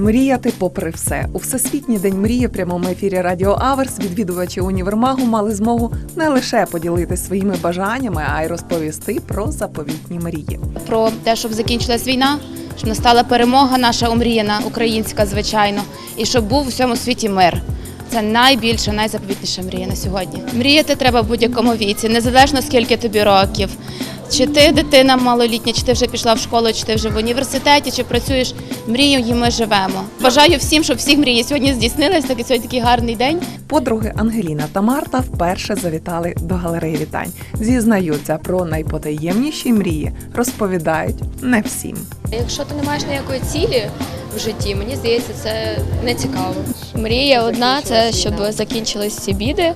Мріяти попри все у всесвітній день мрії прямому ефірі Радіо Аверс відвідувачі універмагу мали змогу не лише поділитися своїми бажаннями, а й розповісти про заповітні мрії. про те, щоб закінчилась війна, щоб настала перемога наша омріяна, українська, звичайно, і щоб був у всьому світі мир. Це найбільша, найзаповітніша мрія на сьогодні. Мріяти треба в будь-якому віці, незалежно скільки тобі років. Чи ти дитина малолітня, чи ти вже пішла в школу, чи ти вже в університеті, чи працюєш мрією, ми живемо. Бажаю всім, щоб всіх мрії сьогодні здійснились. Так і сьогодні такий гарний день. Подруги Ангеліна та Марта вперше завітали до галереї вітань. Зізнаються про найпотаємніші мрії, розповідають не всім. Якщо ти не маєш ніякої цілі в житті, мені здається, це не цікаво. Мрія одна це щоб закінчились ці біди,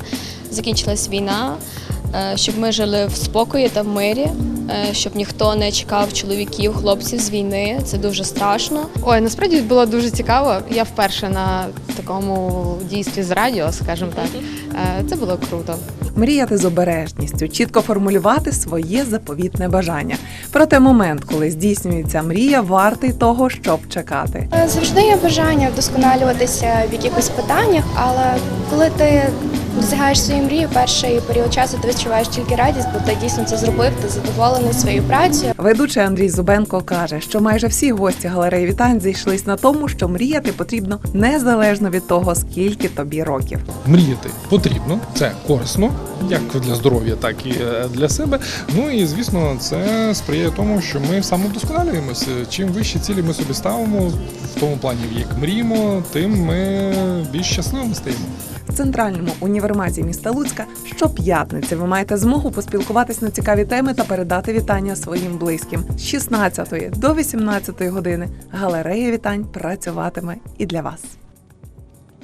закінчилась війна, щоб ми жили в спокої та в мирі, е, щоб ніхто не чекав чоловіків, хлопців з війни. Це дуже страшно. Ой, насправді було дуже цікаво. Я вперше на такому дійстві з радіо, скажімо так. Е, Це було круто. Мріяти з обережністю, чітко формулювати своє заповітне бажання. Проте момент, коли здійснюється мрія, вартий того, щоб чекати. Е, Завжди є бажання вдосконалюватися в якихось питаннях, але коли ти досягаєш свої мрії, перший період часу ти відчуваєш тільки радість, бо ти дійсно це зробив, ти задоволений своєю працею. Ведучий Андрій Зубенко каже, що майже всі гості галереї вітань зійшлись на тому, що мріяти потрібно незалежно від того, скільки тобі років. Мріяти потрібно, це корисно, як для здоров'я, так і е, для себе. Ну і звісно, це сприяє тому, що ми самовдосконалюємося. Чим вищі цілі ми собі ставимо, в тому плані, як мріємо, тим ми більш щасливими стаємо. В центральному універмазі міста Луцька щоп'ятниці ви маєте змогу поспілкуватись на цікаві теми та передати вітання своїм близьким. З 16 до 18 години галерея вітань працюватиме і для вас.